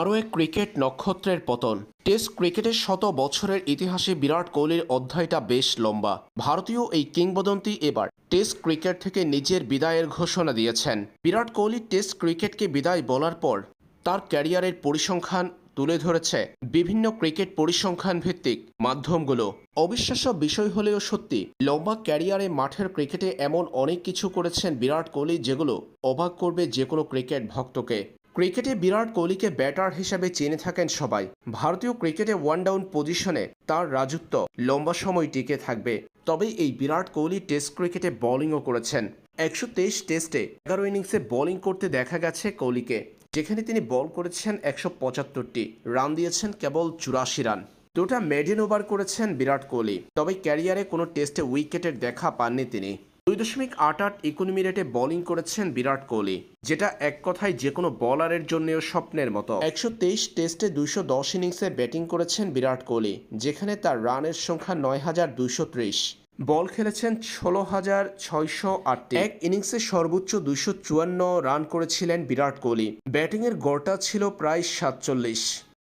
আরও এক ক্রিকেট নক্ষত্রের পতন। টেস্ট ক্রিকেটের শত বছরের ইতিহাসে বিরাট কোহলির অধ্যায়টা বেশ লম্বা। ভারতীয় এই কিংবদন্তি এবার টেস্ট ক্রিকেট থেকে নিজের বিদায়ের ঘোষণা দিয়েছেন। বিরাট কোহলি টেস্ট ক্রিকেটকে বিদায় বলার পর তার ক্যারিয়ারের পরিসংখ্যান তুলে ধরেছে বিভিন্ন ক্রিকেট পরিসংখ্যান ভিত্তিক মাধ্যমগুলো। অবিশ্বাস্য বিষয় হলেও সত্যি, লম্বা ক্যারিয়ারে মাঠের ক্রিকেটে এমন অনেক কিছু করেছেন বিরাট কোহলি যেগুলো অবাক করবে যে কোনো ক্রিকেট ভক্তকে। ক্রিকেটে বিরাট কোহলিকে ব্যাটার হিসেবে চিনে থাকেন সবাই। ভারতীয় ক্রিকেটে ওয়ান ডাউন পজিশনে তার রাজত্ব লম্বা সময় টিকে থাকবে। তবে এই বিরাট কোহলি টেস্ট ক্রিকেটে বোলিংও করেছেন। একশো তেইশ টেস্টে এগারো ইনিংসে বোলিং করতে দেখা গেছে কোহলিকে, যেখানে তিনি বল করেছেন একশো পঁচাত্তরটি, রান দিয়েছেন কেবল চুরাশি রান। দুটা মেডেন ওভার করেছেন বিরাট কোহলি, তবে ক্যারিয়ারে কোনো টেস্টে উইকেটের দেখা পাননি তিনি। দুই দশমিক আট আট ইকোনমি রেটে বোলিং করেছেন বিরাট কোহলি, যেটা এক কথায় যে কোনো বলারের জন্যও স্বপ্নের মতো। একশো তেইশ টেস্টে দুইশো দশ ইনিংসে ব্যাটিং করেছেন বিরাট কোহলি, যেখানে তার রানের সংখ্যা নয় হাজার দুইশো ত্রিশ। বল খেলেছেন ষোলো হাজার ছয়শো আটটি এক ইনিংসে সর্বোচ্চ দুইশো চুয়ান্ন রান করেছিলেন বিরাট কোহলি। ব্যাটিংয়ের গড়টা ছিল প্রায় সাতচল্লিশ।